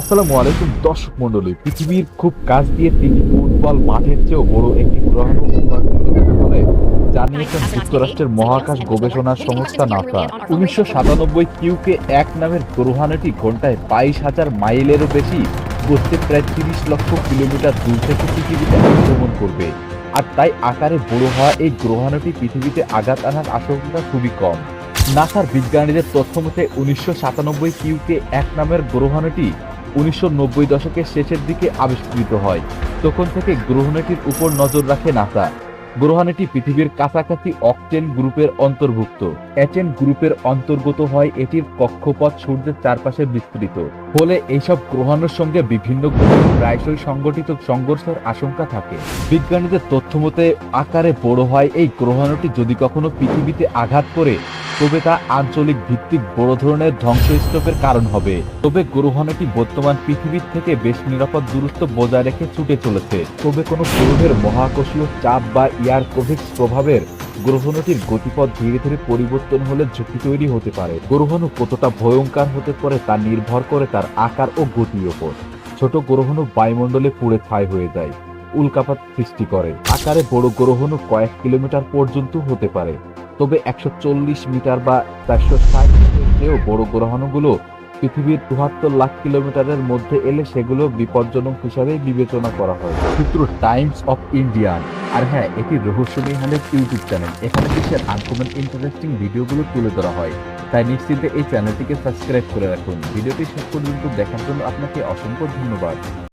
আসসালামু আলাইকুম, দর্শক মন্ডলী পৃথিবীর খুব কাছ দিয়ে তিন ফুটবল মাঠের চেয়েও বড় একটি হতে পারে জানিয়েছেন যুক্তরাষ্ট্রের মহাকাশ গবেষণা সংস্থা নাসা। উনিশশো সাতানব্বই কিউকে এক নামের গ্রহাণুটি ঘন্টায় বাইশ হাজার মাইলেরও বেশি, গতিতে প্রায় তিরিশ লক্ষ কিলোমিটার দূর থেকে পৃথিবীতে আক্রমণ করবে। আর তাই আকারে বড় হওয়া এই গ্রহাণুটি পৃথিবীতে আঘাত আনার আশঙ্কা খুবই কম। নাসার বিজ্ঞানীদের তথ্য মতে, উনিশশো সাতানব্বই কিউকে এক নামের গ্রহাণুটি উনিশশো নব্বই দশকের শেষের দিকে আবিষ্কৃত হয়। তখন থেকে গ্রহাণুটির উপর নজর রাখে নাসা। গ্রহাণুটি পৃথিবীর কাছাকাছি অকটেন গ্রুপের অন্তর্ভুক্ত। এচেন গ্রুপের অন্তর্গত হয়, এটির কক্ষপথ সূর্যের চারপাশে বিস্তৃত। ফলে এইসব গ্রহাণুর সঙ্গে বিভিন্ন গ্রহের প্রায়শই সংগঠিত সংঘর্ষের আশঙ্কা থাকে। বিজ্ঞানীদের তথ্য মতে আকারে বড় হয় এই গ্রহাণুটি যদি কখনো পৃথিবীতে আঘাত করে তবে তা আঞ্চলিক ভিত্তিক বড় ধরনের ধ্বংসস্তূপের কারণ হবে। তবে গ্রহাণুটি বর্তমান পৃথিবীর থেকে বেশ নিরাপদ দূরত্ব বজায় রেখে ছুটে চলেছে। তবে কোনো গ্রহের মহাকর্ষীয় চাপ বা ইয়ার কোভিক্স প্রভাবের গ্রহাণুটির গতিপথ ধীরে ধীরে পরিবর্তন হলে ঝুঁকি তৈরি হতে পারে। গ্রহাণু কতটা ভয়ঙ্কর হতে পারে তা নির্ভর করে তার আকার ও গতির ওপর ছোট গ্রহাণু বায়ুমণ্ডলে পুড়ে ছাই হয়ে যায়, উল্কাপাত সৃষ্টি করে। আকারে বড় গ্রহাণু কয়েক কিলোমিটার পর্যন্ত হতে পারে। তবে একশো চল্লিশ মিটার বা চারশো ষাট মিটারের চেয়েও বড় গ্রহাণুগুলো পৃথিবীর চুহাত্তর লাখ কিলোমিটারের মধ্যে এলে সেগুলো বিপজ্জনক হিসাবে বিবেচনা করা হয়। সূত্র টাইমস অফ ইন্ডিয়ান আর হ্যাঁ এটি রহস্যময় হলের ইউটিউব চ্যানেল। এখানে দেশের আনকমন ইন্টারেস্টিং ভিডিওগুলো তুলে ধরা হয়। তাই নিশ্চিন্তে এই চ্যানেলটিকে সাবস্ক্রাইব করে রাখুন। ভিডিওটি শেষ পর্যন্ত দেখার জন্য আপনাকে অসংখ্য ধন্যবাদ।